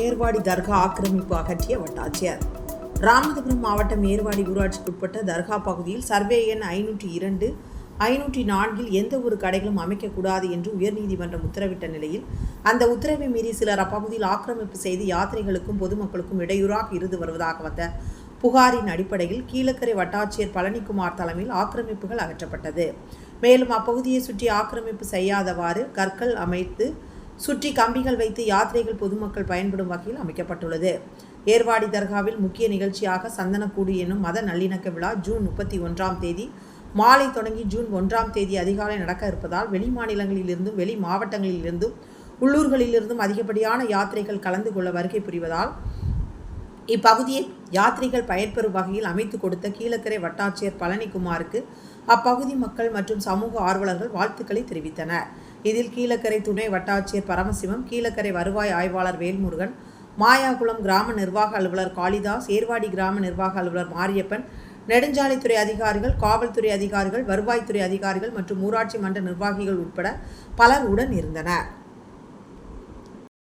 ஏர்வாடி தர்கா ஆக்கிரமிப்பு அகற்றிய வட்டாட்சியர். ராமநாதபுரம் மாவட்டம் ஏர்வாடி ஊராட்சிக்குட்பட்ட தர்கா பகுதியில் சர்வே எண் ஐநூற்றி இரண்டு ஐநூற்றி நான்கில் எந்த ஒரு கடைகளும் அமைக்கக்கூடாது என்று உயர்நீதிமன்றம் உத்தரவிட்ட நிலையில் அந்த உத்தரவை மீறி சிலர் அப்பகுதியில் ஆக்கிரமிப்பு செய்து யாத்திரைகளுக்கும் பொதுமக்களுக்கும் இடையூறாக இருந்து வருவதாக வந்த புகாரின் அடிப்படையில் கீழக்கரை வட்டாட்சியர் பழனிக்குமார் தலைமையில் ஆக்கிரமிப்புகள் அகற்றப்பட்டது. மேலும் அப்பகுதியை சுற்றி ஆக்கிரமிப்பு செய்யாதவாறு கற்கள் அமைத்து சுற்றி கம்பிகள் வைத்து யாத்திரைகள் பொதுமக்கள் பயன்படும் வகையில் அமைக்கப்பட்டுள்ளது. ஏர்வாடி தர்காவில் முக்கிய நிகழ்ச்சியாக சந்தனக்கூடு என்னும் மத நல்லிணக்க விழா ஜூன் முப்பத்தி ஒன்றாம் தேதி மாலை தொடங்கி ஜூன் ஒன்றாம் தேதி அதிகாலை நடக்க இருப்பதால் வெளி மாநிலங்களிலிருந்தும் வெளி மாவட்டங்களிலிருந்தும் உள்ளூர்களிலிருந்தும் அதிகப்படியான யாத்திரைகள் கலந்து கொள்ள வருகை புரிவதால் இப்பகுதியை யாத்ரிகள் பயன்பெறும் வகையில் அமைத்து கொடுத்த கீழக்கரை வட்டாட்சியர் பழனிக்குமாருக்கு அப்பகுதி மக்கள் மற்றும் சமூக ஆர்வலர்கள் வாழ்த்துக்களை தெரிவித்தனர். இதில் கீழக்கரை துணை வட்டாட்சியர் பரமசிவம் கீழக்கரை வருவாய் ஆய்வாளர் வேல்முருகன் மாயாகுளம் கிராம நிர்வாக அலுவலர் காளிதாஸ் ஏர்வாடி கிராம நிர்வாக அலுவலர் மாரியப்பன் நெடுஞ்சாலைத்துறை அதிகாரிகள் காவல்துறை அதிகாரிகள் வருவாய்த்துறை அதிகாரிகள் மற்றும் ஊராட்சி மன்ற நிர்வாகிகள் உட்பட பலர் உடன் இருந்தனர்.